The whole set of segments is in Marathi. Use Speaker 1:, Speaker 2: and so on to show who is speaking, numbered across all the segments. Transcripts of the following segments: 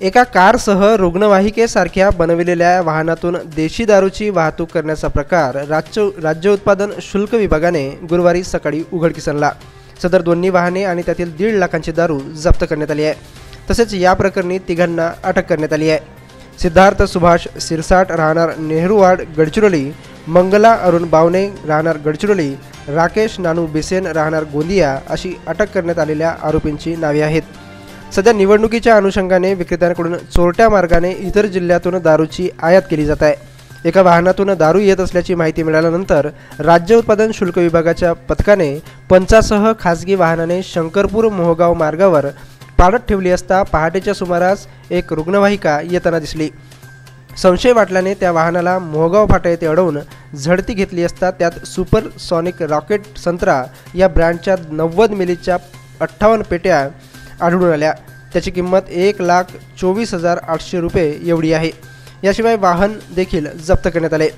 Speaker 1: एका कारसह रुग्णवाहिकेसारख्या बनविलेल्या वाहनातून देशी दारूची वाहतूक करण्याचा प्रकार राज्य राज्य उत्पादन शुल्क विभागाने गुरुवारी सकाळी उघडकीस आणला सदर दोन्ही वाहने आणि त्यातील दीड लाखांची दारू जप्त करण्यात आली आहे. तसेच या प्रकरणी तिघांना अटक करण्यात आली आहे. सिद्धार्थ सुभाष सिरसाट राहणार नेहरूवाड गडचिरोली. मंगला अरुण बावणे राहणार गडचिरोली. राकेश नानू बिसेन राहणार गोंदिया अशी अटक करण्यात आलेल्या आरोपींची नावे आहेत. सध्या निवडणुकीच्या अनुषंगाने विक्रेत्यांकडून चोरट्या मार्गाने इतर जिल्ह्यातून दारूची आयात केली जात आहे. एका वाहनातून दारू येत असल्याची माहिती मिळाल्यानंतर राज्य उत्पादन शुल्क विभागाच्या पथकाने पंचासह खासगी वाहनाने शंकरपूर मोहगाव मार्गावर पाडत ठेवली असता पहाटेच्या सुमारास एक रुग्णवाहिका येताना दिसली. संशय वाटल्याने त्या वाहनाला मोहगाव फाटा येथे अडवून झडती घेतली असता त्यात सुपर सॉनिक रॉकेट संत्रा या ब्रँडच्या नव्वद मिलीच्या अठ्ठावन्न पेट्या आढळून आल्या. त्याची किंमत एक लाख चोवीस हजार आठशे रुपये एवढी आहे. याशिवाय वाहन देखील जप्त करण्यात आले.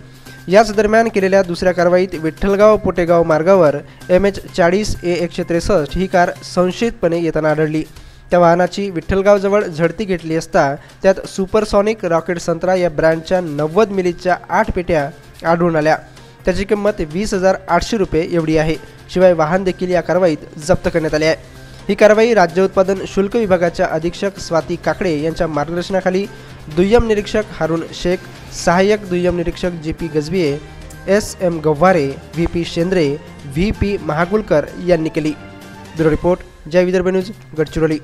Speaker 1: याच दरम्यान केलेल्या दुसऱ्या कारवाईत विठ्ठलगाव पोटेगाव मार्गावर एम एच चाळीस ए एकशे त्रेसष्ट ही कार संशयितपणे येताना आढळली. त्या वाहनाची विठ्ठलगावजवळ झडती घेतली असता त्यात सुपरसॉनिक रॉकेट संत्रा या ब्रँडच्या नव्वद मिलीच्या आठ पेट्या आढळून आल्या. त्याची किंमत वीस हजार आठशे रुपये एवढी आहे. शिवाय वाहन देखील या कारवाईत जप्त करण्यात आले आहे. ही कारवाई राज्य उत्पादन शुल्क विभागाच्या अधीक्षक स्वाती काकडे यांच्या मार्गदर्शनाखाली दुय्यम निरीक्षक हारून शेख सहाय्यक दुय्यम निरीक्षक G P Gajbhiye S M Gavhare V P Shendre V P Mahagulkar यांनी केली. Bureau report Jai Vidarbha news Gadchiroli.